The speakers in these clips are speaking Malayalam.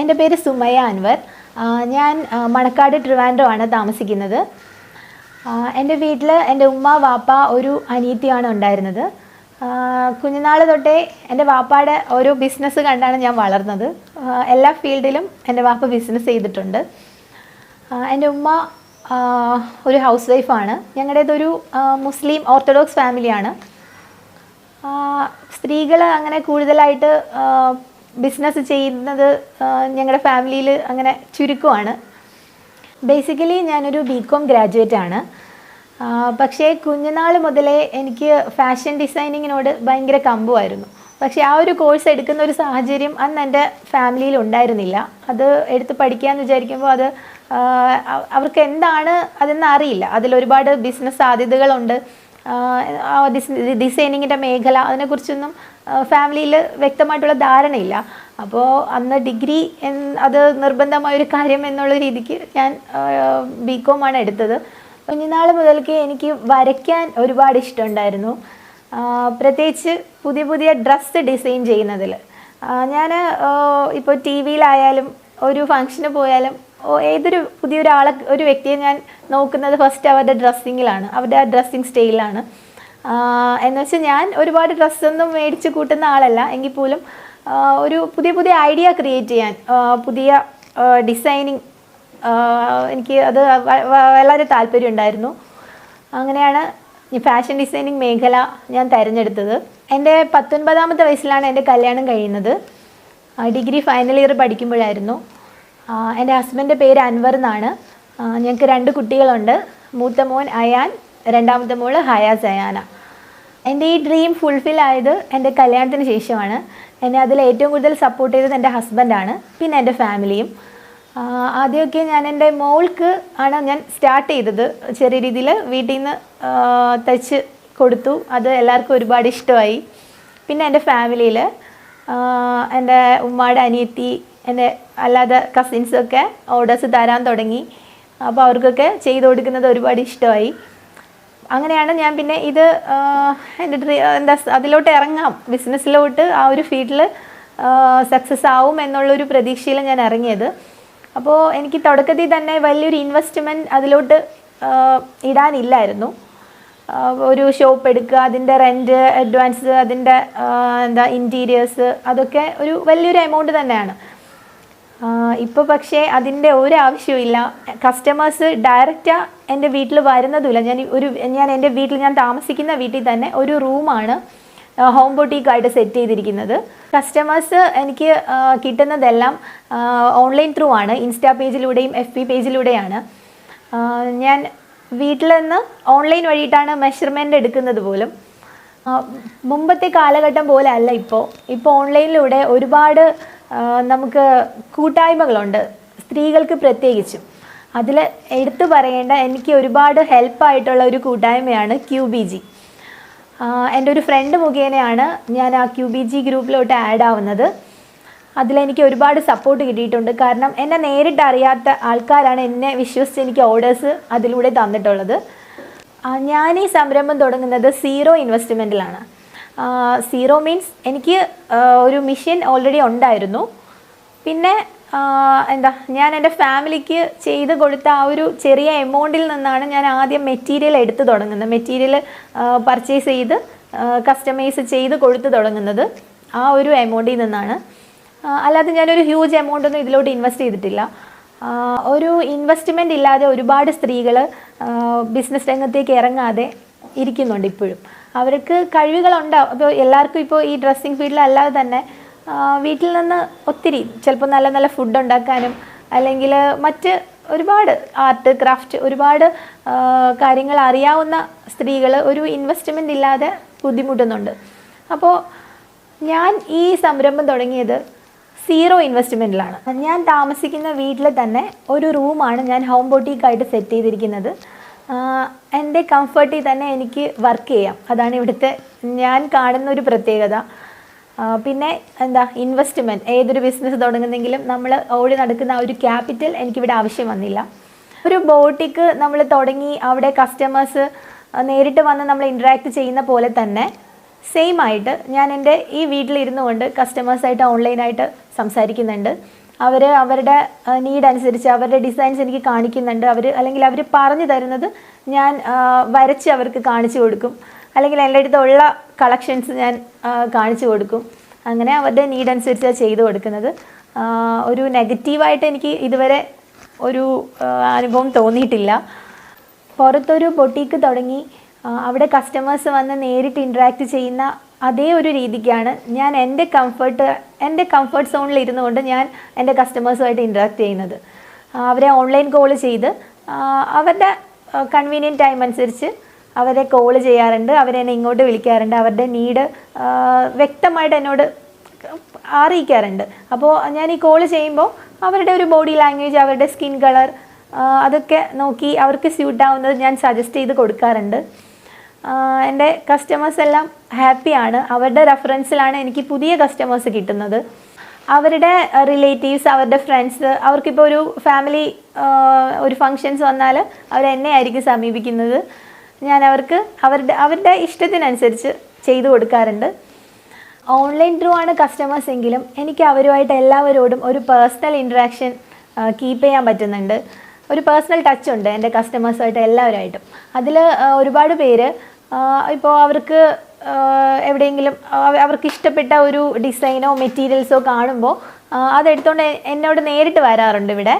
എന്റെ പേര് സുമയ അൻവർ. ഞാൻ മണക്കാട് ട്രിവാൻഡ്രോ ആണ് താമസിക്കുന്നത്. എന്റെ വീട്ടിൽ എന്റെ ഉമ്മ വാപ്പ ഒരു അനിയത്തിയാണ് ഉണ്ടായിരുന്നത്. കുഞ്ഞുനാൾ തൊട്ടേ എന്റെ വാപ്പയുടെ ഓരോ ബിസിനസ് കണ്ടാണ് ഞാൻ വളർന്നത്. എല്ലാ ഫീൽഡിലും എന്റെ വാപ്പ ബിസിനസ് ചെയ്തിട്ടുണ്ട്. എന്റെ ഉമ്മ ഒരു ഹൗസ് വൈഫാണ് ഞങ്ങളുടേതൊരു മുസ്ലിം ഓർത്തഡോക്സ് ഫാമിലിയാണ് സ്ത്രീകൾ അങ്ങനെ കൂടുതലായിട്ട് ബിസിനസ് ചെയ്യുന്നത് ഞങ്ങളുടെ ഫാമിലിയിൽ അങ്ങനെ ചുരുക്കമാണ്. ബേസിക്കലി ഞാനൊരു ബി കോം ഗ്രാജുവേറ്റ് ആണ്. പക്ഷേ കുഞ്ഞുനാൾ മുതലേ എനിക്ക് ഫാഷൻ ഡിസൈനിങ്ങിനോട് ഭയങ്കര കമ്പുമായിരുന്നു പക്ഷേ ആ ഒരു കോഴ്സ് എടുക്കുന്ന ഒരു സാഹചര്യം അന്ന് എന്റെ ഫാമിലിയിൽ ഉണ്ടായിരുന്നില്ല. അത് എടുത്ത് പഠിക്കാമെന്ന് വിചാരിക്കുമ്പോൾ അത് അവർക്ക് എന്താണ് അതെന്ന് അറിയില്ല. അതിലൊരുപാട് ബിസിനസ് സാധ്യതകളുണ്ട്. ഡിസൈനിങ്ങിന്റെ മേഖല അതിനെക്കുറിച്ചൊന്നും ഫാമിലിയിൽ വ്യക്തമായിട്ടുള്ള ധാരണയില്ല. അപ്പോൾ അന്ന് ഡിഗ്രി അത് നിർബന്ധമായ ഒരു കാര്യം എന്നുള്ള രീതിക്ക് ഞാൻ ബി കോമാണ് എടുത്തത്. കുഞ്ഞുനാൾ മുതൽക്ക് എനിക്ക് വരയ്ക്കാൻ ഒരുപാട് ഇഷ്ടമുണ്ടായിരുന്നു. പ്രത്യേകിച്ച് പുതിയ പുതിയ ഡ്രസ്സ് ഡിസൈൻ ചെയ്യുന്നതിൽ ഞാൻ ഇപ്പോൾ ടി വിയിലായാലും ഒരു ഫംഗ്ഷന് പോയാലും ഏതൊരു പുതിയൊരാളെ ഒരു വ്യക്തിയെ ഞാൻ നോക്കുന്നത് ഫസ്റ്റ് അവരുടെ ഡ്രസ്സിങ്ങിലാണ് അവരുടെ ഡ്രസ്സിങ് സ്റ്റൈലാണ് എന്ന് വെച്ചാൽ ഞാൻ ഒരുപാട് ഡ്രസ്സൊന്നും മേടിച്ച് കൂട്ടുന്ന ആളല്ല. എങ്കിൽ പോലും ഒരു പുതിയ പുതിയ ഐഡിയ ക്രിയേറ്റ് ചെയ്യാൻ പുതിയ ഡിസൈനിങ് എനിക്ക് അത് വളരെ താല്പര്യം ഉണ്ടായിരുന്നു. അങ്ങനെയാണ് ഈ ഫാഷൻ ഡിസൈനിങ് മേഖല ഞാൻ തിരഞ്ഞെടുത്തത്. എന്റെ പത്തൊൻപതാമത്തെ വയസ്സിലാണ് എന്റെ കല്യാണം കഴിയുന്നത്. ഡിഗ്രി ഫൈനൽ ഇയർ പഠിക്കുമ്പോഴായിരുന്നു. എന്റെ ഹസ്ബന്റെ പേര് അൻവർ എന്നാണ്. ഞങ്ങൾക്ക് രണ്ട് കുട്ടികളുണ്ട്. മൂത്ത മോൻ അയാൻ രണ്ടാമത്തെ മോൾ ഹയ സയാന. എന്റെ ഈ ഡ്രീം ഫുൾഫിൽ ആയത് എന്റെ കല്യാണത്തിന് ശേഷമാണ്. എന്നെ അതിൽ ഏറ്റവും കൂടുതൽ സപ്പോർട്ട് ചെയ്തത് എന്റെ ഹസ്ബൻഡാണ് പിന്നെ എന്റെ ഫാമിലിയും ആദ്യമൊക്കെ ഞാൻ എന്റെ മോൾക്ക് ആണ് ഞാൻ സ്റ്റാർട്ട് ചെയ്തത്. ചെറിയ രീതിയിൽ വീട്ടിൽ നിന്ന് തയ്ച്ച് കൊടുത്തു. അത് എല്ലാവർക്കും ഒരുപാട് ഇഷ്ടമായി. പിന്നെ എന്റെ ഫാമിലിയിൽ എന്റെ ഉമ്മയുടെ അനിയത്തി എന്റെ അല്ലാതെ കസിൻസൊക്കെ ഓർഡേഴ്സ് തരാൻ തുടങ്ങി. അപ്പോൾ അവർക്കൊക്കെ ചെയ്ത് കൊടുക്കുന്നത് ഒരുപാട് ഇഷ്ടമായി. അങ്ങനെയാണ് ഞാൻ പിന്നെ ഇത് എന്റെ ഡ്രീ എന്താ അതിലോട്ട് ഇറങ്ങാം. ബിസിനസ്സിലോട്ട് ആ ഒരു ഫീൽഡിൽ സക്സസ് ആവും എന്നുള്ളൊരു പ്രതീക്ഷയിൽ ഞാൻ ഇറങ്ങിയത്. അപ്പോൾ എനിക്ക് തുടക്കത്തിൽ തന്നെ വലിയൊരു ഇൻവെസ്റ്റ്മെന്റ് അതിലോട്ട് ഇടാനില്ലായിരുന്നു. ഒരു ഷോപ്പ് എടുക്കുക അതിന്റെ റെന്റ് അഡ്വാൻസ് അതിന്റെ എന്താ ഇന്റീരിയേഴ്സ് അതൊക്കെ ഒരു വലിയൊരു എമൗണ്ട് തന്നെയാണ്. ഇപ്പോൾ പക്ഷേ അതിന്റെ ഒരു ആവശ്യമില്ല കസ്റ്റമേഴ്സ് ഡയറക്റ്റ് എന്റെ വീട്ടിൽ വരുന്നതുമില്ല. ഞാൻ ഒരു ഞാൻ എന്റെ വീട്ടിൽ ഞാൻ താമസിക്കുന്ന വീട്ടിൽ തന്നെ ഒരു റൂമാണ് ഹോം ബൊട്ടീക്കായിട്ട് സെറ്റ് ചെയ്തിരിക്കുന്നത്. കസ്റ്റമേഴ്സ് എനിക്ക് കിട്ടുന്നതെല്ലാം ഓൺലൈൻ ത്രൂ ആണ്. ഇൻസ്റ്റാ പേജിലൂടെയും എഫ് ബി പേജിലൂടെയാണ് ഞാൻ വീട്ടിൽ നിന്ന് ഓൺലൈൻ വഴിയിട്ടാണ് മെഷർമെന്റ് എടുക്കുന്നത് പോലും. മുമ്പത്തെ കാലഘട്ടം പോലെ അല്ല ഇപ്പോൾ ഇപ്പോൾ ഓൺലൈനിലൂടെ ഒരുപാട് നമുക്ക് കൂട്ടായ്മകളുണ്ട്. സ്ത്രീകൾക്ക് പ്രത്യേകിച്ചും. അതിൽ എടുത്തു പറയേണ്ട എനിക്ക് ഒരുപാട് ഹെൽപ്പായിട്ടുള്ള ഒരു കൂട്ടായ്മയാണ് ക്യു ബി ജി എന്റെ ഒരു ഫ്രണ്ട് മുഖേനയാണ് ഞാൻ ആ ക്യു ബി ജി ഗ്രൂപ്പിലോട്ട് ആഡ് ആവുന്നത്. അതിലെനിക്ക് ഒരുപാട് സപ്പോർട്ട് കിട്ടിയിട്ടുണ്ട്. കാരണം എന്നെ നേരിട്ട് അറിയാത്ത ആൾക്കാരാണ് എന്നെ വിശ്വസിച്ച് എനിക്ക് ഓർഡേഴ്സ് അതിലൂടെ തന്നിട്ടുള്ളത്. ഞാൻ ഈ സംരംഭം തുടങ്ങുന്നത് സീറോ ഇൻവെസ്റ്റ്മെന്റിലാണ് സീറോ മീൻസ് എനിക്ക് ഒരു മിഷൻ ഓൾറെഡി ഉണ്ടായിരുന്നു. പിന്നെ എന്താ ഞാൻ എന്റെ ഫാമിലിക്ക് ചെയ്ത് കൊടുത്ത ആ ഒരു ചെറിയ എമൗണ്ടിൽ നിന്നാണ് ഞാൻ ആദ്യം മെറ്റീരിയൽ എടുത്ത് തുടങ്ങുന്നത്. മെറ്റീരിയൽ പർച്ചേസ് ചെയ്ത് കസ്റ്റമൈസ് ചെയ്ത് കൊടുത്ത് തുടങ്ങുന്നത് ആ ഒരു എമൗണ്ടിൽ നിന്നാണ്. അല്ലാതെ ഞാനൊരു ഹ്യൂജ് എമൗണ്ട് ഒന്നും ഇതിലോട്ട് ഇൻവെസ്റ്റ് ചെയ്തിട്ടില്ല. ഒരു ഇൻവെസ്റ്റ്മെന്റ് ഇല്ലാതെ ഒരുപാട് സ്ത്രീകൾ ബിസിനസ് രംഗത്തേക്ക് ഇറങ്ങാതെ ഇരിക്കുന്നുണ്ട് ഇപ്പോഴും. അവർക്ക് കഴിവുകളുണ്ടാവും അപ്പോൾ എല്ലാവർക്കും ഇപ്പോൾ ഈ ഡ്രസ്സിങ് ഫീൽഡിലല്ലാതെ തന്നെ വീട്ടിൽ നിന്ന് ഒത്തിരി ചിലപ്പോൾ നല്ല നല്ല ഫുഡ് ഉണ്ടാക്കാനും അല്ലെങ്കിൽ മറ്റ് ഒരുപാട് ആർട്ട് ക്രാഫ്റ്റ് ഒരുപാട് കാര്യങ്ങൾ അറിയാവുന്ന സ്ത്രീകൾ ഒരു ഇൻവെസ്റ്റ്മെന്റ് ഇല്ലാതെ ബുദ്ധിമുട്ടുന്നുണ്ട്. അപ്പോൾ ഞാൻ ഈ സംരംഭം തുടങ്ങിയത് സീറോ ഇൻവെസ്റ്റ്മെന്റിലാണ് ഞാൻ താമസിക്കുന്ന വീട്ടിൽ തന്നെ ഒരു റൂമാണ് ഞാൻ ഹോം ബോട്ടിക്കായിട്ട് സെറ്റ് ചെയ്തിരിക്കുന്നത്. എന്റെ കംഫർട്ടിൽ തന്നെ എനിക്ക് വർക്ക് ചെയ്യാം. അതാണ് ഇവിടുത്തെ ഞാൻ കാണുന്ന ഒരു പ്രത്യേകത. പിന്നെ എന്താ ഇൻവെസ്റ്റ്മെന്റ് ഏതൊരു ബിസിനസ് തുടങ്ങുന്നെങ്കിലും നമ്മൾ ഓടി നടക്കുന്ന ആ ഒരു ക്യാപിറ്റൽ എനിക്കിവിടെ ആവശ്യം വന്നില്ല. ഒരു ബോട്ടിക്ക് നമ്മൾ തുടങ്ങി അവിടെ കസ്റ്റമേഴ്സ് നേരിട്ട് വന്ന് നമ്മൾ ഇൻട്രാക്ട് ചെയ്യുന്ന പോലെ തന്നെ സെയിം ആയിട്ട് ഞാൻ എന്റെ ഈ വീട്ടിലിരുന്നു കൊണ്ട് കസ്റ്റമേഴ്സായിട്ട് ഓൺലൈനായിട്ട് സംസാരിക്കുന്നുണ്ട്. അവർ അവരുടെ നീഡ് അനുസരിച്ച് അവരുടെ ഡിസൈൻസ് എനിക്ക് കാണിക്കുന്നുണ്ട്. അവർ അല്ലെങ്കിൽ അവർ പറഞ്ഞു തരുന്നത് ഞാൻ വരച്ച് അവർക്ക് കാണിച്ചു കൊടുക്കും. അല്ലെങ്കിൽ എന്റെ അടുത്തുള്ള കളക്ഷൻസ് ഞാൻ കാണിച്ചു കൊടുക്കും. അങ്ങനെ അവരുടെ നീഡ് അനുസരിച്ചാണ് ചെയ്തു കൊടുക്കുന്നത്. ഒരു നെഗറ്റീവായിട്ട് എനിക്ക് ഇതുവരെ ഒരു അനുഭവം തോന്നിയിട്ടില്ല. പുറത്തൊരു ബൊട്ടീക്ക് തുടങ്ങി അവിടെ കസ്റ്റമേഴ്സ് വന്ന് നേരിട്ട് ഇൻട്രാക്ട് ചെയ്യുന്ന അതേ ഒരു രീതിക്കാണ് ഞാൻ എന്റെ കംഫർട്ട് എന്റെ കംഫർട്ട് സോണിൽ ഇരുന്നു കൊണ്ട് ഞാൻ എന്റെ കസ്റ്റമേഴ്സുമായിട്ട് ഇൻട്രാക്ട് ചെയ്യുന്നത്. അവരെ ഓൺലൈൻ കോൾ ചെയ്ത് അവരുടെ കൺവീനിയന്റ് ടൈം അനുസരിച്ച് അവരെ കോൾ ചെയ്യാറുണ്ട് അവരെന്നെ ഇങ്ങോട്ട് വിളിക്കാറുണ്ട് അവരുടെ നീഡ് വ്യക്തമായിട്ട് എന്നോട് അറിയിക്കാറുണ്ട്. അപ്പോൾ ഞാൻ ഈ കോൾ ചെയ്യുമ്പോൾ അവരുടെ ഒരു ബോഡി ലാംഗ്വേജ് അവരുടെ സ്കിൻ കളർ അതൊക്കെ നോക്കി അവർക്ക് സ്യൂട്ട് ആവുന്നത് ഞാൻ സജസ്റ്റ് ചെയ്ത് കൊടുക്കാറുണ്ട്. എന്റെ കസ്റ്റമേഴ്സ് എല്ലാം ഹാപ്പിയാണ് അവരുടെ റെഫറൻസിലാണ് എനിക്ക് പുതിയ കസ്റ്റമേഴ്സ് കിട്ടുന്നത്. അവരുടെ റിലേറ്റീവ്സ് അവരുടെ ഫ്രണ്ട്സ് അവർക്കിപ്പോൾ ഒരു ഫാമിലി ഒരു ഫങ്ഷൻസ് വന്നാൽ അവർ എന്നെ ആയിരിക്കും സമീപിക്കുന്നത്. ഞാൻ അവർക്ക് അവരുടെ അവരുടെ ഇഷ്ടത്തിനനുസരിച്ച് ചെയ്തു കൊടുക്കാറുണ്ട്. ഓൺലൈൻ ത്രൂ ആണ് കസ്റ്റമേഴ്സ് എങ്കിലും എനിക്ക് അവരുമായിട്ട് എല്ലാവരോടും ഒരു പേഴ്സണൽ ഇൻട്രാക്ഷൻ കീപ്പ് ചെയ്യാൻ പറ്റുന്നുണ്ട്. ഒരു പേഴ്സണൽ ടച്ച് ഉണ്ട് എന്റെ കസ്റ്റമേഴ്സുമായിട്ട് എല്ലാവരുമായിട്ടും. അതിൽ ഒരുപാട് പേര് ഇപ്പോൾ അവർക്ക് എവിടെയെങ്കിലും അവർക്ക് ഇഷ്ടപ്പെട്ട ഒരു ഡിസൈനോ മെറ്റീരിയൽസോ കാണുമ്പോൾ അതെടുത്തോണ്ട് എന്നോട് നേരിട്ട് വരാറുണ്ട് ഇവിടെ.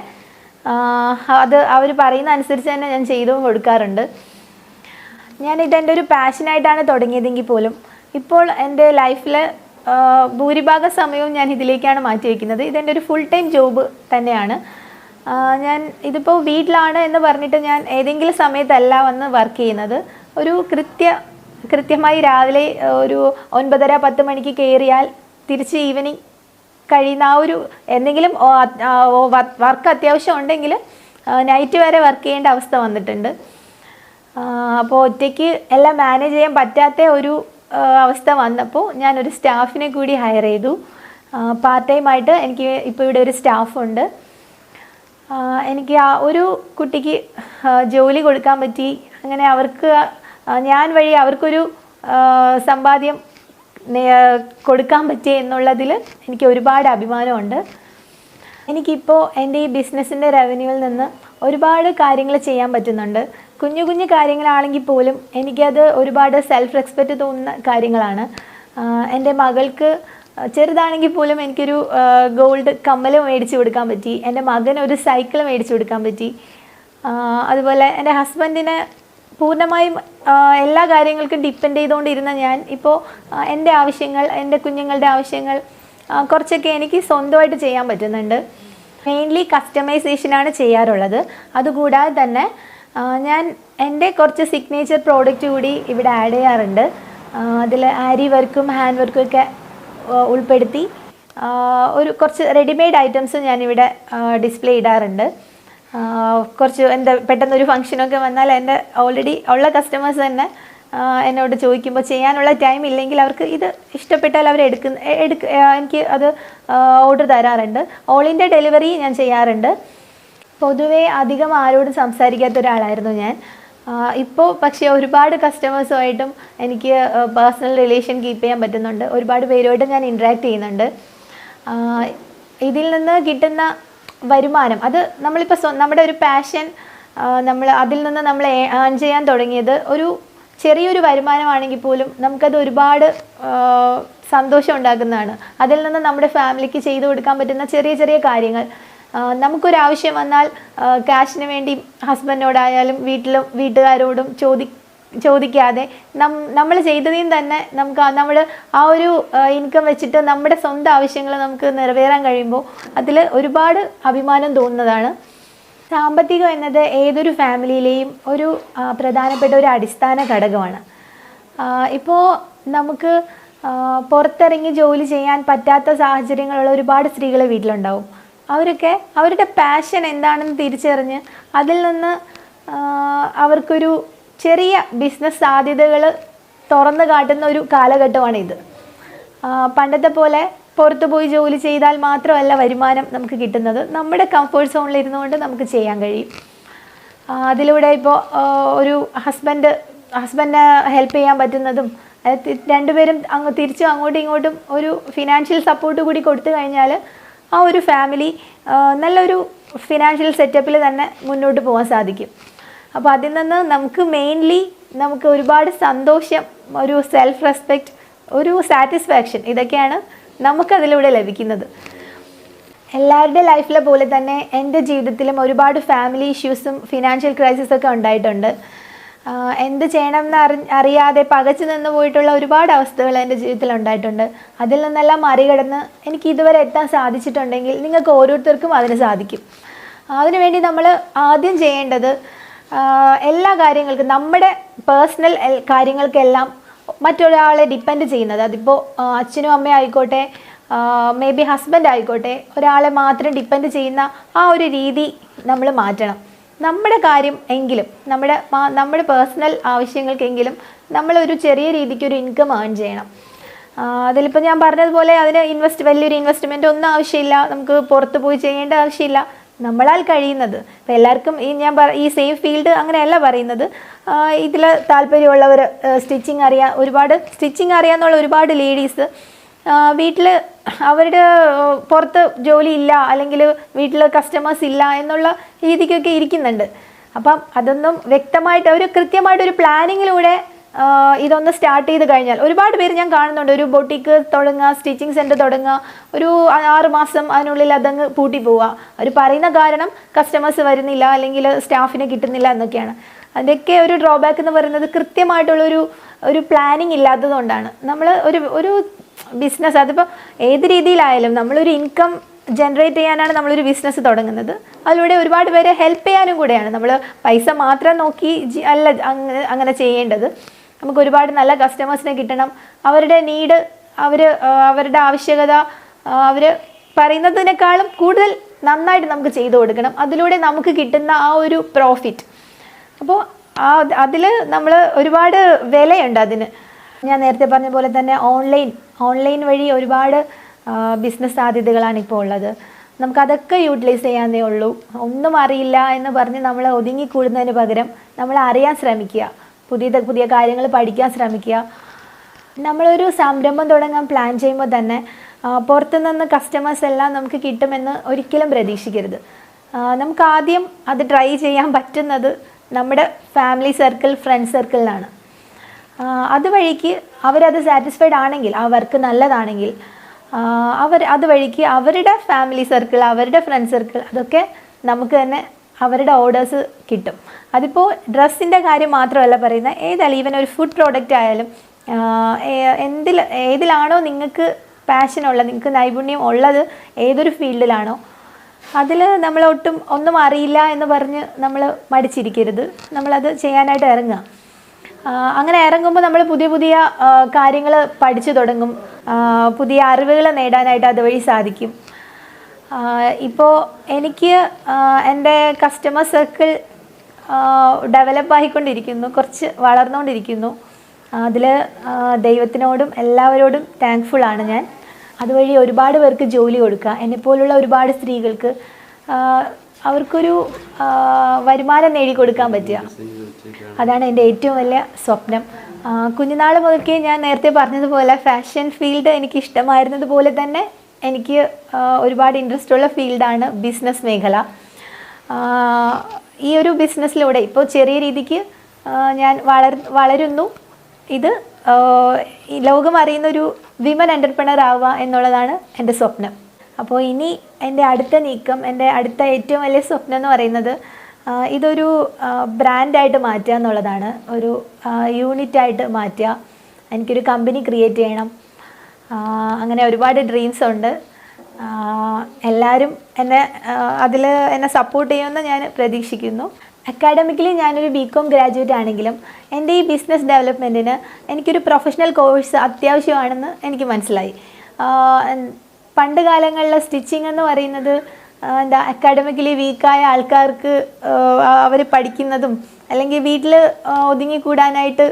അത് അവർ പറയുന്ന അനുസരിച്ച് തന്നെ ഞാൻ ചെയ്തു കൊടുക്കാറുണ്ട്. ഞാൻ ഇതെന്റെ ഒരു പാഷനായിട്ടാണ് തുടങ്ങിയതെങ്കിൽ പോലും ഇപ്പോൾ എന്റെ ലൈഫിൽ ഭൂരിഭാഗ സമയവും ഞാൻ ഇതിലേക്കാണ് മാറ്റി വയ്ക്കുന്നത് ഇതെന്റെ ഒരു ഫുൾ ടൈം ജോബ് തന്നെയാണ്. ഞാൻ ഇതിപ്പോൾ വീട്ടിലാണ് എന്ന് പറഞ്ഞിട്ട് ഞാൻ ഏതെങ്കിലും സമയത്തല്ല വന്ന് വർക്ക് ചെയ്യുന്നത്. ഒരു കൃത്യ കൃത്യമായി രാവിലെ ഒരു ഒൻപതര പത്ത് മണിക്ക് കയറിയാൽ തിരിച്ച് ഈവനിങ് കഴിയുന്ന ആ ഒരു എന്തെങ്കിലും വർക്ക് അത്യാവശ്യം ഉണ്ടെങ്കിൽ നൈറ്റ് വരെ വർക്ക് ചെയ്യേണ്ട അവസ്ഥ വന്നിട്ടുണ്ട്. അപ്പോൾ ഒറ്റയ്ക്ക് എല്ലാം മാനേജ് ചെയ്യാൻ പറ്റാത്ത ഒരു അവസ്ഥ വന്നപ്പോൾ ഞാനൊരു സ്റ്റാഫിനെ കൂടി ഹയർ ചെയ്തു. പാർട്ട് ടൈം ആയിട്ട് എനിക്ക് ഇപ്പോൾ ഇവിടെ ഒരു സ്റ്റാഫുണ്ട് എനിക്ക് ആ ഒരു കുട്ടിക്ക് ജോലി കൊടുക്കാൻ പറ്റി. അങ്ങനെ അവർക്ക് ഞാൻ വഴി അവർക്കൊരു സമ്പാദ്യം കൊടുക്കാൻ പറ്റിയ എന്നുള്ളതിൽ എനിക്ക് ഒരുപാട് അഭിമാനമുണ്ട്. എനിക്കിപ്പോൾ എന്റെ ഈ ബിസിനസ്സിന്റെ റവന്യൂവിൽ നിന്ന് ഒരുപാട് കാര്യങ്ങൾ ചെയ്യാൻ പറ്റുന്നുണ്ട്. കുഞ്ഞു കുഞ്ഞു കാര്യങ്ങളാണെങ്കിൽ പോലും എനിക്കത് ഒരുപാട് സെൽഫ് റെസ്പെക്റ്റ് തോന്നുന്ന കാര്യങ്ങളാണ്. എന്റെ മകൾക്ക് ചെറുതാണെങ്കിൽ പോലും എനിക്കൊരു ഗോൾഡ് കമ്മൽ മേടിച്ച് കൊടുക്കാൻ പറ്റി. എന്റെ മകന് ഒരു സൈക്കിൾ മേടിച്ച് കൊടുക്കാൻ പറ്റി. അതുപോലെ എന്റെ ഹസ്ബൻഡിന് പൂർണമായും എല്ലാ കാര്യങ്ങൾക്കും ഡിപ്പെൻഡ് ചെയ്തുകൊണ്ടിരുന്ന ഞാൻ ഇപ്പോൾ എന്റെ ആവശ്യങ്ങൾ എന്റെ കുഞ്ഞുങ്ങളുടെ ആവശ്യങ്ങൾ കുറച്ചൊക്കെ എനിക്ക് സ്വന്തമായിട്ട് ചെയ്യാൻ പറ്റുന്നുണ്ട്. മെയിൻലി കസ്റ്റമൈസേഷനാണ് ചെയ്യാറുള്ളത്. അതുകൂടാതെ തന്നെ ഞാൻ എന്റെ കുറച്ച് സിഗ്നേച്ചർ പ്രോഡക്റ്റ് കൂടി ഇവിടെ ആഡ് ചെയ്യാറുണ്ട്. അതിൽ ആരി വർക്കും ഹാൻഡ് വർക്കും ഒക്കെ ഉൾപ്പെടുത്തി ഒരു കുറച്ച് റെഡിമെയ്ഡ് ഐറ്റംസ് ഞാനിവിടെ ഡിസ്പ്ലേ ഇടാറുണ്ട്. കുറച്ച് എന്താ പെട്ടെന്ന് ഒരു ഫംഗ്ഷനൊക്കെ വന്നാൽ എന്റെ ഓൾറെഡി ഉള്ള കസ്റ്റമേഴ്സ് തന്നെ എന്നോട് ചോദിക്കുമ്പോൾ ചെയ്യാനുള്ള ടൈം ഇല്ലെങ്കിൽ അവർക്ക് ഇത് ഇഷ്ടപ്പെട്ടാൽ അവർ എടുക്കുന്ന എടുക്ക എനിക്ക് അത് ഓർഡർ തരാറുണ്ട്. ഓൾ ഇന്ത്യ ഡെലിവറി ഞാൻ ചെയ്യാറുണ്ട്. പൊതുവേ അധികം ആരോടും സംസാരിക്കാത്ത ഒരാളായിരുന്നു ഞാൻ. ഇപ്പോൾ പക്ഷേ ഒരുപാട് കസ്റ്റമേഴ്സുമായിട്ടും എനിക്ക് പേഴ്സണൽ റിലേഷൻ കീപ്പ് ചെയ്യാൻ പറ്റുന്നുണ്ട്. ഒരുപാട് പേരുമായിട്ട് ഞാൻ ഇൻട്രാക്ട് ചെയ്യുന്നുണ്ട്. ഇതിൽ നിന്ന് കിട്ടുന്ന വരുമാനം. അത് നമ്മളിപ്പോൾ നമ്മുടെ ഒരു പാഷൻ നമ്മൾ അതിൽ നിന്ന് നമ്മൾ ഏൺ ചെയ്യാൻ തുടങ്ങിയത് ഒരു ചെറിയൊരു വരുമാനമാണെങ്കിൽ പോലും നമുക്കത് ഒരുപാട് സന്തോഷം ഉണ്ടാക്കുന്നതാണ്. അതിൽ നിന്ന് നമ്മുടെ ഫാമിലിക്ക് ചെയ്തു കൊടുക്കാൻ പറ്റുന്ന ചെറിയ ചെറിയ കാര്യങ്ങൾ. നമുക്കൊരാവശ്യം വന്നാൽ ക്യാഷിന് വേണ്ടി ഹസ്ബൻഡിനോടായാലും വീട്ടിലും വീട്ടുകാരോടും ചോദി ചോദിക്കാതെ നം നമ്മൾ ചെയ്തതിൽ തന്നെ നമുക്ക് നമ്മൾ ആ ഒരു ഇൻകം വെച്ചിട്ട് നമ്മുടെ സ്വന്തം ആവശ്യങ്ങൾ നമുക്ക് നിറവേറാൻ കഴിയുമ്പോൾ അതിൽ ഒരുപാട് അഭിമാനം തോന്നുന്നതാണ്. സാമ്പത്തികം എന്നത് ഏതൊരു ഫാമിലിയിലെയും ഒരു പ്രധാനപ്പെട്ട ഒരു അടിസ്ഥാന ഘടകമാണ്. ഇപ്പോൾ നമുക്ക് പുറത്തിറങ്ങി ജോലി ചെയ്യാൻ പറ്റാത്ത സാഹചര്യങ്ങളുള്ള ഒരുപാട് സ്ത്രീകൾ വീട്ടിലുണ്ടാവും. അവരൊക്കെ അവരുടെ പാഷൻ എന്താണെന്ന് തിരിച്ചറിഞ്ഞ് അതിൽ നിന്ന് അവർക്കൊരു ചെറിയ ബിസിനസ് സാധ്യതകൾ തുറന്നു കാട്ടുന്ന ഒരു കാലഘട്ടമാണിത്. ഇത് പണ്ടത്തെ പോലെ പുറത്തു പോയി ജോലി ചെയ്താൽ മാത്രമല്ല വരുമാനം നമുക്ക് കിട്ടുന്നത്. നമ്മുടെ കംഫേർട്ട് സോണിൽ ഇരുന്നുകൊണ്ട് നമുക്ക് ചെയ്യാൻ കഴിയും. അതിലൂടെ ഇപ്പോൾ ഒരു ഹസ്ബൻഡ് ഹസ്ബൻഡിനെ ഹെൽപ്പ് ചെയ്യാൻ പറ്റുന്നതും രണ്ടുപേരും അങ്ങ് തിരിച്ചും അങ്ങോട്ടും ഇങ്ങോട്ടും ഒരു ഫിനാൻഷ്യൽ സപ്പോർട്ട് കൂടി കൊടുത്തു കഴിഞ്ഞാൽ ആ ഒരു ഫാമിലി നല്ലൊരു ഫിനാൻഷ്യൽ സെറ്റപ്പിൽ തന്നെ മുന്നോട്ട് പോകാൻ സാധിക്കും. അപ്പോൾ അതിൽ നിന്ന് നമുക്ക് മെയിൻലി നമുക്ക് ഒരുപാട് സന്തോഷം ഒരു സെൽഫ് റെസ്പെക്റ്റ് ഒരു സാറ്റിസ്ഫാക്ഷൻ ഇതൊക്കെയാണ് നമുക്കതിലൂടെ ലഭിക്കുന്നത്. എല്ലാവരുടെ ലൈഫിലെ പോലെ തന്നെ എന്റെ ജീവിതത്തിലും ഒരുപാട് ഫാമിലി ഇഷ്യൂസും ഫിനാൻഷ്യൽ ക്രൈസിസ് ഒക്കെ ഉണ്ടായിട്ടുണ്ട്. എന്ത് ചെയ്യണം എന്ന് അറി അറിയാതെ പകച്ചു നിന്ന് പോയിട്ടുള്ള ഒരുപാട് അവസ്ഥകൾ എന്റെ ജീവിതത്തിൽ ഉണ്ടായിട്ടുണ്ട്. അതിൽ നിന്നെല്ലാം മറികടന്ന് എനിക്ക് ഇതുവരെ എത്താൻ സാധിച്ചിട്ടുണ്ടെങ്കിൽ നിങ്ങൾക്ക് ഓരോരുത്തർക്കും അതിന് സാധിക്കും. അതിനുവേണ്ടി നമ്മൾ ആദ്യം ചെയ്യേണ്ടത് എല്ലാ കാര്യങ്ങൾക്കും നമ്മുടെ പേഴ്സണൽ കാര്യങ്ങൾക്കെല്ലാം മറ്റൊരാളെ ഡിപ്പെൻഡ് ചെയ്യുന്നത്. അതിപ്പോൾ അച്ഛനും അമ്മയും ആയിക്കോട്ടെ മേ ബി ഹസ്ബൻഡ് ആയിക്കോട്ടെ ഒരാളെ മാത്രം ഡിപ്പെൻഡ് ചെയ്യുന്ന ആ ഒരു രീതി നമ്മൾ മാറ്റണം. നമ്മുടെ കാര്യം എങ്കിലും നമ്മുടെ നമ്മുടെ പേഴ്സണൽ ആവശ്യങ്ങൾക്കെങ്കിലും നമ്മളൊരു ചെറിയ രീതിക്ക് ഒരു ഇൻകം ഏൺ ചെയ്യണം. അതിലിപ്പോൾ ഞാൻ പറഞ്ഞതുപോലെ അതിന് ഇൻവെസ്റ്റ് വലിയൊരു ഇൻവെസ്റ്റ്മെന്റ് ഒന്നും ആവശ്യമില്ല. നമുക്ക് പുറത്ത് പോയി ചെയ്യേണ്ട ആവശ്യമില്ല. നമ്മളാൽ കഴിയുന്നത്. ഇപ്പം എല്ലാവർക്കും ഈ ഞാൻ ഈ സെയിം ഫീൽഡ് അങ്ങനെയല്ല പറയുന്നത്. ഇതിൽ താല്പര്യമുള്ളവർ സ്റ്റിച്ചിങ് അറിയാം ഒരുപാട് സ്റ്റിച്ചിങ് അറിയാമെന്നുള്ള ഒരുപാട് ലേഡീസ് വീട്ടിൽ അവരുടെ പുറത്ത് ജോലി ഇല്ല അല്ലെങ്കിൽ വീട്ടിൽ കസ്റ്റമേഴ്സ് ഇല്ല എന്നുള്ള രീതിക്കൊക്കെ ഇരിക്കുന്നുണ്ട്. അപ്പം അതൊന്നും വ്യക്തമായിട്ട് അവർ കൃത്യമായിട്ടൊരു പ്ലാനിങ്ങിലൂടെ ഇതൊന്ന് സ്റ്റാർട്ട് ചെയ്ത് കഴിഞ്ഞാൽ ഒരുപാട് പേര് ഞാൻ കാണുന്നുണ്ട്. ഒരു ബൊട്ടിക്ക് തുടങ്ങുക സ്റ്റിച്ചിങ് സെന്റർ തുടങ്ങുക ഒരു ആറ് മാസം അതിനുള്ളിൽ അതങ്ങ് പൂട്ടി പോവുക. അവർ പറയുന്ന കാരണം കസ്റ്റമേഴ്സ് വരുന്നില്ല അല്ലെങ്കിൽ സ്റ്റാഫിനെ കിട്ടുന്നില്ല എന്നൊക്കെയാണ്. അതിന്റെയൊക്കെ ഒരു ഡ്രോബാക്ക് എന്ന് പറയുന്നത് കൃത്യമായിട്ടുള്ളൊരു ഒരു പ്ലാനിങ് ഇല്ലാത്തതുകൊണ്ടാണ് നമ്മൾ ഒരു ഒരു ബിസിനസ് അതിപ്പോൾ ഏത് രീതിയിലായാലും നമ്മളൊരു ഇൻകം ജനറേറ്റ് ചെയ്യാനാണ് നമ്മളൊരു ബിസിനസ് തുടങ്ങുന്നത്. അതിലൂടെ ഒരുപാട് പേരെ ഹെൽപ്പ് ചെയ്യാനും കൂടെയാണ്. നമ്മൾ പൈസ മാത്രം നോക്കി അല്ല അങ്ങനെ ചെയ്യേണ്ടത്. നമുക്ക് ഒരുപാട് നല്ല കസ്റ്റമേഴ്സിനെ കിട്ടണം. അവരുടെ നീഡ് അവർ അവരുടെ ആവശ്യകത അവർ പറയുന്നതിനേക്കാളും കൂടുതൽ നന്നായിട്ട് നമുക്ക് ചെയ്തു കൊടുക്കണം. അതിലൂടെ നമുക്ക് കിട്ടുന്ന ആ ഒരു പ്രോഫിറ്റ് അപ്പോൾ ആ അതിൽ നമ്മൾ ഒരുപാട് വിലയുണ്ട് അതിന്. ഞാൻ നേരത്തെ പറഞ്ഞ പോലെ തന്നെ ഓൺലൈൻ ഓൺലൈൻ വഴി ഒരുപാട് ബിസിനസ് സാധ്യതകളാണ് ഇപ്പോൾ ഉള്ളത്. നമുക്കതൊക്കെ യൂട്ടിലൈസ് ചെയ്യാനേ ഉള്ളൂ. ഒന്നും അറിയില്ല എന്ന് പറഞ്ഞ് നമ്മൾ ഒതുങ്ങിക്കൂടുന്നതിന് പകരം നമ്മൾ അറിയാൻ ശ്രമിക്കുക. പുതിയ പുതിയ കാര്യങ്ങൾ പഠിക്കാൻ ശ്രമിക്കുക. നമ്മളൊരു സംരംഭം തുടങ്ങാൻ പ്ലാൻ ചെയ്യുമ്പോൾ തന്നെ പുറത്തുനിന്ന് പുറത്തു നിന്ന് കസ്റ്റമേഴ്സ് എല്ലാം നമുക്ക് കിട്ടുമെന്ന് ഒരിക്കലും പ്രതീക്ഷിക്കരുത്. നമുക്ക് ആദ്യം അത് ട്രൈ ചെയ്യാൻ പറ്റുന്നത് നമ്മുടെ ഫാമിലി സർക്കിൾ ഫ്രണ്ട് സർക്കിളിലാണ് അതുവഴിക്ക് അവരത് സാറ്റിസ്ഫൈഡ് ആണെങ്കിൽ ആ വർക്ക് നല്ലതാണെങ്കിൽ അവർ അതുവഴിക്ക് അവരുടെ ഫാമിലി സർക്കിൾ അവരുടെ ഫ്രണ്ട് സർക്കിൾ അതൊക്കെ നമുക്ക് തന്നെ അവരുടെ ഓർഡേഴ്സ് കിട്ടും. അതിപ്പോൾ ഡ്രസ്സിന്റെ കാര്യം മാത്രമല്ല പറയുന്നത്. ഏതായാലും ഈവൻ ഒരു ഫുഡ് പ്രോഡക്റ്റ് ആയാലും എന്തിൽ ഏതിലാണോ നിങ്ങൾക്ക് പാഷനുള്ളത് നിങ്ങൾക്ക് നൈപുണ്യം ഉള്ളത് ഏതൊരു ഫീൽഡിലാണോ അതിൽ നമ്മൾ ഒട്ടും ഒന്നും അറിയില്ല എന്ന് പറഞ്ഞ് നമ്മൾ മടിച്ചിരിക്കരുത്. നമ്മളത് ചെയ്യാനായിട്ട് ഇറങ്ങുക. അങ്ങനെ ഇറങ്ങുമ്പോൾ നമ്മൾ പുതിയ പുതിയ കാര്യങ്ങൾ പഠിച്ചു തുടങ്ങും. പുതിയ അറിവുകൾ നേടാനായിട്ട് അതുവഴി സാധിക്കും. ഇപ്പോൾ എനിക്ക് എന്റെ കസ്റ്റമർ സർക്കിൾ ഡെവലപ്പ് ആയിക്കൊണ്ടിരിക്കുന്നു കുറച്ച് വളർന്നുകൊണ്ടിരിക്കുന്നു അതിൽ ദൈവത്തിനോടും എല്ലാവരോടും താങ്ക്ഫുൾ ആണ് ഞാൻ. അതുവഴി ഒരുപാട് പേർക്ക് ജോലി കൊടുക്കുക എന്നെപ്പോലുള്ള ഒരുപാട് സ്ത്രീകൾക്ക് അവർക്കൊരു വരുമാനം നേടിക്കൊടുക്കാൻ പറ്റുക. അതാണ് എന്റെ ഏറ്റവും വലിയ സ്വപ്നം. കുഞ്ഞുനാൾ മുതൽക്കേ ഞാൻ നേരത്തെ പറഞ്ഞതുപോലെ ഫാഷൻ ഫീൽഡ് എനിക്ക് ഇഷ്ടമായിരുന്നതുപോലെ തന്നെ എനിക്ക് ഒരുപാട് ഇൻട്രസ്റ്റ് ഉള്ള ഫീൽഡാണ് ബിസിനസ് മേഖല. ഈ ഒരു ബിസിനസ്സിലൂടെ ഇപ്പോൾ ചെറിയ രീതിക്ക് ഞാൻ വളർ വളരുന്നു. ഇത് ലോകം അറിയുന്ന ഒരു വിമൻ എന്റർപ്രണർ ആവുക എന്നുള്ളതാണ് എന്റെ സ്വപ്നം. അപ്പോൾ ഇനി എന്റെ അടുത്ത നീക്കം എന്റെ അടുത്ത ഏറ്റവും വലിയ സ്വപ്നം എന്ന് പറയുന്നത് ഇതൊരു ബ്രാൻഡായിട്ട് മാറ്റുക എന്നുള്ളതാണ്. ഒരു യൂണിറ്റായിട്ട് മാറ്റുക. എനിക്കൊരു കമ്പനി ക്രിയേറ്റ് ചെയ്യണം. അങ്ങനെ ഒരുപാട് ഡ്രീംസ് ഉണ്ട്. എല്ലാവരും എന്നെ അതിൽ എന്നെ സപ്പോർട്ട് ചെയ്യുമെന്ന് ഞാൻ പ്രതീക്ഷിക്കുന്നു. അക്കാഡമിക്കലി ഞാനൊരു ബി കോം ഗ്രാജുവേറ്റ് ആണെങ്കിലും എന്റെ ഈ ബിസിനസ് ഡെവലപ്മെന്റിന് എനിക്കൊരു പ്രൊഫഷണൽ കോഴ്സ് അത്യാവശ്യമാണെന്ന് എനിക്ക് മനസ്സിലായി. പണ്ട് കാലങ്ങളിലെ സ്റ്റിച്ചിങ് എന്ന് പറയുന്നത് എന്താ അക്കാഡമിക്കലി വീക്കായ ആൾക്കാർക്ക് അവർ പഠിക്കുന്നതും അല്ലെങ്കിൽ വീട്ടിൽ ഒതുങ്ങിക്കൂടാനായിട്ട്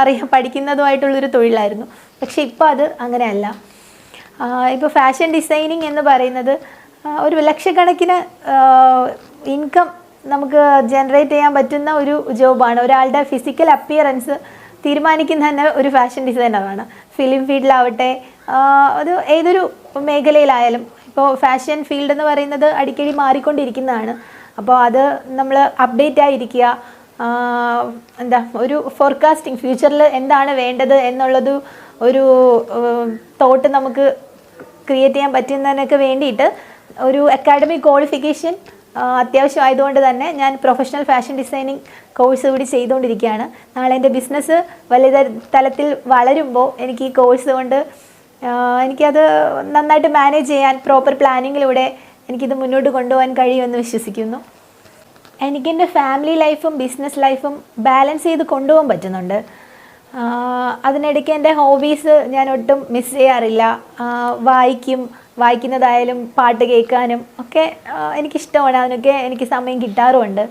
അറിയാൻ പഠിക്കുന്നതുമായിട്ടുള്ളൊരു തൊഴിലായിരുന്നു. പക്ഷെ ഇപ്പോൾ അത് അങ്ങനെയല്ല. ഇപ്പോൾ ഫാഷൻ ഡിസൈനിങ് എന്ന് പറയുന്നത് ഒരു ലക്ഷക്കണക്കിന് ഇൻകം നമുക്ക് ജനറേറ്റ് ചെയ്യാൻ പറ്റുന്ന ഒരു ജോബാണ്. ഒരാളുടെ ഫിസിക്കൽ അപ്പിയറൻസ് തീരുമാനിക്കുന്ന തന്നെ ഒരു ഫാഷൻ ഡിസൈനറാണ് ഫിലിം ഫീൽഡിലാവട്ടെ അത് ഏതൊരു മേഖലയിലായാലും. ഇപ്പോൾ ഫാഷൻ ഫീൽഡ് എന്ന് പറയുന്നത് അടിക്കടി മാറിക്കൊണ്ടിരിക്കുന്നതാണ്. അപ്പോൾ അത് നമ്മൾ അപ്ഡേറ്റ് ആയിരിക്കുക. എന്താ ഒരു ഫോർകാസ്റ്റിംഗ് ഫ്യൂച്ചറിൽ എന്താണ് വേണ്ടത് എന്നുള്ളത് ഒരു തോട്ട് നമുക്ക് ക്രിയേറ്റ് ചെയ്യാൻ പറ്റുന്നതിനൊക്കെ വേണ്ടിയിട്ട് ഒരു അക്കാഡമിക് ക്വാളിഫിക്കേഷൻ അത്യാവശ്യമായതുകൊണ്ട് തന്നെ ഞാൻ പ്രൊഫഷണൽ ഫാഷൻ ഡിസൈനിങ് കോഴ്സ് കൂടി ചെയ്തുകൊണ്ടിരിക്കുകയാണ്. നാളെ എന്റെ ബിസിനസ് വലിയ തലത്തിൽ വളരുമ്പോൾ എനിക്ക് ഈ കോഴ്സ് കൊണ്ട് എനിക്കത് നന്നായിട്ട് മാനേജ് ചെയ്യാൻ പ്രോപ്പർ പ്ലാനിങ്ങിലൂടെ എനിക്കിത് മുന്നോട്ട് കൊണ്ടുപോകാൻ കഴിയുമെന്ന് വിശ്വസിക്കുന്നു. എനിക്കെന്റെ ഫാമിലി ലൈഫും ബിസിനസ് ലൈഫും ബാലൻസ് ചെയ്ത് കൊണ്ടുപോകാൻ പറ്റുന്നുണ്ട്. അതിനിടയ്ക്ക് എന്റെ ഹോബീസ് ഞാൻ ഒട്ടും മിസ് ചെയ്യാറില്ല വായിക്കും വായിക്കുന്നതായാലും പാട്ട് കേൾക്കാനും ഒക്കെ എനിക്കിഷ്ടമാണ്. അതിനൊക്കെ എനിക്ക് സമയം കിട്ടാറുമുണ്ട്.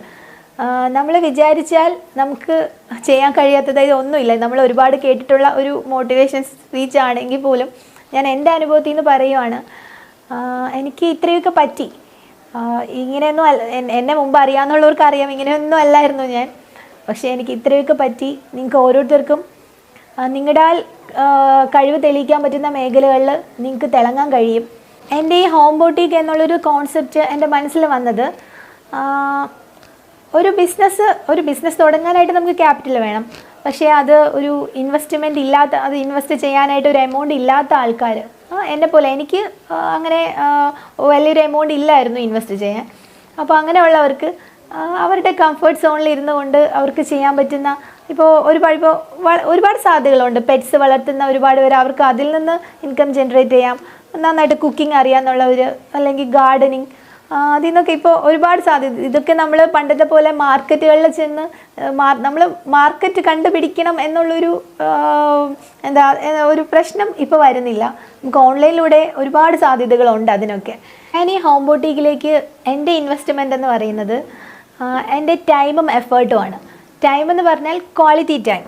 നമ്മൾ വിചാരിച്ചാൽ നമുക്ക് ചെയ്യാൻ കഴിയാത്തതായി ഒന്നുമില്ല. നമ്മൾ ഒരുപാട് കേട്ടിട്ടുള്ള ഒരു മോട്ടിവേഷൻ സ്പീച്ച് ആണെങ്കിൽ പോലും ഞാൻ എന്റെ അനുഭവത്തിൽ നിന്ന് പറയുവാണ് എനിക്ക് ഇത്രയൊക്കെ പറ്റി. ഇങ്ങനെയൊന്നും അല്ല എന്നെ മുമ്പ് അറിയാമെന്നുള്ളവർക്ക് അറിയാം ഇങ്ങനെയൊന്നും അല്ലായിരുന്നു ഞാൻ. പക്ഷേ എനിക്ക് ഇത്രയൊക്കെ പറ്റി. നിങ്ങൾക്ക് ഓരോരുത്തർക്കും നിങ്ങളുടെ കഴിവ് തെളിയിക്കാൻ പറ്റുന്ന മേഖലകളിൽ നിങ്ങൾക്ക് തിളങ്ങാൻ കഴിയും. എന്റെ ഈ ഹോം ബോട്ടിക് എന്നുള്ളൊരു കോൺസെപ്റ്റ് എന്റെ മനസ്സിൽ വന്നത് ഒരു ബിസിനസ് ഒരു ബിസിനസ് തുടങ്ങാനായിട്ട് നമുക്ക് ക്യാപിറ്റൽ വേണം. പക്ഷേ അത് ഒരു ഇൻവെസ്റ്റ്മെന്റ് ഇല്ലാത്ത അത് ഇൻവെസ്റ്റ് ചെയ്യാനായിട്ട് ഒരു എമൗണ്ട് ഇല്ലാത്ത ആൾക്കാർ എന്നെ പോലെ എനിക്ക് അങ്ങനെ വലിയൊരു എമൗണ്ട് ഇല്ലായിരുന്നു ഇൻവെസ്റ്റ് ചെയ്യാൻ. അപ്പോൾ അങ്ങനെയുള്ളവർക്ക് അവരുടെ കംഫർട്ട് സോണിൽ ഇരുന്നു കൊണ്ട് അവർക്ക് ചെയ്യാൻ പറ്റുന്ന ഇപ്പോൾ ഒരുപാട് ഇപ്പോൾ ഒരുപാട് സാധ്യതകളുണ്ട്. പെറ്റ്സ് വളർത്തുന്ന ഒരുപാട് പേര് അവർക്ക് അതിൽ നിന്ന് ഇൻകം ജനറേറ്റ് ചെയ്യാം. നന്നായിട്ട് കുക്കിംഗ് അറിയാമെന്നുള്ളവർ അല്ലെങ്കിൽ ഗാർഡനിങ് അതിൽ നിന്നൊക്കെ ഇപ്പോൾ ഒരുപാട് സാധ്യത ഇതൊക്കെ നമ്മൾ പണ്ടത്തെ പോലെ മാർക്കറ്റുകളിൽ ചെന്ന് നമ്മൾ മാർക്കറ്റ് കണ്ടുപിടിക്കണം എന്നുള്ളൊരു എന്താ ഒരു പ്രശ്നം ഇപ്പോൾ വരുന്നില്ല. നമുക്ക് ഓൺലൈനിലൂടെ ഒരുപാട് സാധ്യതകളുണ്ട് അതിനൊക്കെ. ഞാൻ ഈ ഹോം ബോട്ടിക്കിലേക്ക് എന്റെ ഇൻവെസ്റ്റ്മെന്റ് എന്ന് പറയുന്നത് എന്റെ ടൈമും എഫേർട്ടുമാണ് ടൈം എന്ന് പറഞ്ഞാൽ ക്വാളിറ്റി ടൈം.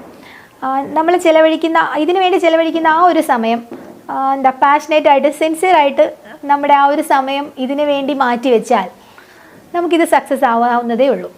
നമ്മൾ ചിലവഴിക്കുന്ന ഇതിനു വേണ്ടി ചിലവഴിക്കുന്ന ആ ഒരു സമയം എന്താ പാഷനേറ്റ് ആയിട്ട് സിൻസിയർ ആയിട്ട് നമ്മുടെ ആ ഒരു സമയം ഇതിനു വേണ്ടി മാറ്റി വെച്ചാൽ നമുക്കിത് സക്സസ് ആവാവുന്നതേ ഉള്ളൂ.